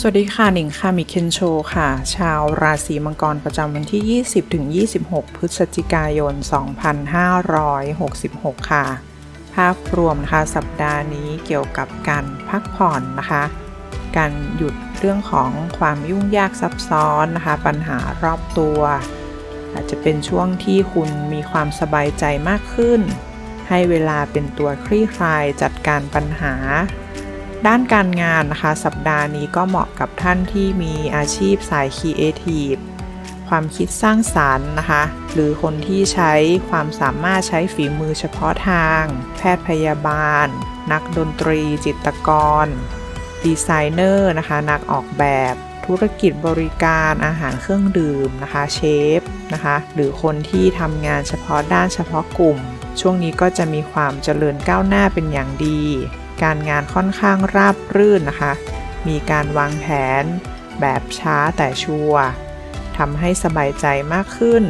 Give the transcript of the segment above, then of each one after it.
สวัสดีค่ะหนิงค่ะมิเคนโชค่ะ ชาวราศีมังกรประจำวันที่ 20ถึง26 พฤศจิกายน 2566 ค่ะ ภาพรวมนะคะสัปดาห์นี้เกี่ยวกับการพักผ่อนนะคะ การหยุดเรื่องของความยุ่งยากซับซ้อนนะคะ ปัญหารอบตัว อาจจะเป็นช่วงที่คุณมีความสบายใจมากขึ้น ให้เวลาเป็นตัวคลี่คลายจัดการปัญหา ด้านการงานนะคะ สัปดาห์นี้ก็เหมาะกับท่านที่มีอาชีพสายครีเอทีฟความคิดสร้างสารรค์นะคะ หรือคนที่ใช้ความสามารถใช้ฝีมือเฉพาะทาง แพทย์พยาบาล นักดนตรี จิตรกร ดีไซเนอร์นะคะ นักออกแบบ ธุรกิจบริการอาหารเครื่องดื่มนะคะ เชฟนะคะ หรือคนที่ทำงานเฉพาะด้านเฉพาะกลุ่ม ช่วงนี้ก็จะมีความเจริญก้าวหน้าเป็นอย่างดี การงานค่อนข้างราบรื่นนะคะ มีการวางแผนแบบช้าแต่ชัวร์ทำให้สบายใจมากขึ้น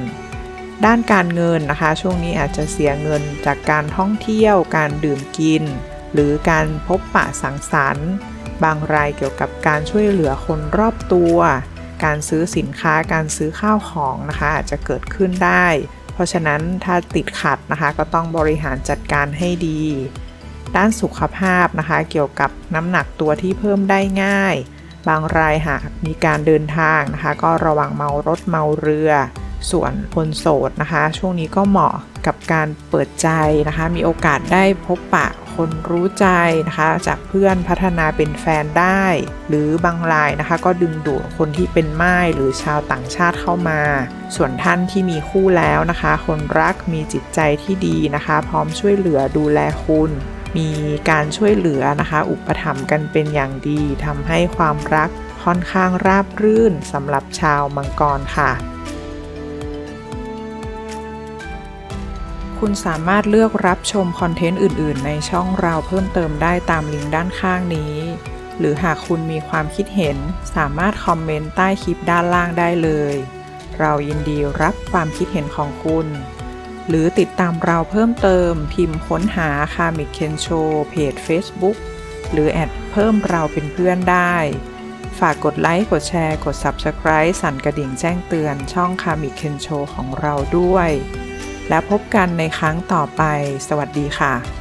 ด้านการเงินนะคะ ช่วงนี้อาจจะเสียเงินจากการท่องเที่ยว การดื่มกิน หรือการพบปะสังสรรค์ บางรายเกี่ยวกับการช่วยเหลือคนรอบตัว การซื้อสินค้าการซื้อข้าวของนะคะ อาจจะเกิดขึ้นได้ เพราะฉะนั้นถ้าติดขัดนะคะ ก็ต้องบริหารจัดการให้ดี ด้านสุขภาพนะคะ เกี่ยวกับน้ำหนักตัวที่เพิ่มได้ง่าย บางรายหากมีการเดินทางนะคะ ก็ระวังเมารถเมาเรือ ส่วนคนโสดนะคะ ช่วงนี้ก็เหมาะกับการเปิดใจนะคะ มีโอกาสได้พบปะคนรู้ใจนะคะ จากเพื่อนพัฒนาเป็นแฟนได้ หรือบางรายนะคะ ก็ดึงดูดคนที่เป็นม่ายหรือชาวต่างชาติเข้ามา ส่วนท่านที่มีคู่แล้วนะคะ คนรักมีจิตใจที่ดีนะคะ พร้อมช่วยเหลือดูแลคุณ มีการช่วยเหลือนะคะ อุปถัมภ์กันเป็นอย่างดีทำให้ความรักค่อนข้างราบรื่นสำหรับชาวมังกรค่ะ คุณสามารถเลือกรับชมคอนเทนต์อื่น ๆ ในช่องเราเพิ่มเติมได้ตามลิงก์ด้านข้างนี้ หรือหากคุณมีความคิดเห็น สามารถคอมเมนต์ใต้คลิปด้านล่างได้เลย เรายินดีรับความคิดเห็นของคุณ หรือติดตามเราเพิ่มเติมพิมพ์ค้นหาคามิเคนโชเพจ Facebook หรือแอดเพิ่มเราเป็นเพื่อนได้ ฝากกดไลค์ กดแชร์ กด Subscribe สั่นกระดิ่งแจ้งเตือนช่องคามิเคนโชของเราด้วย แล้วพบกันในครั้งต่อไป สวัสดีค่ะ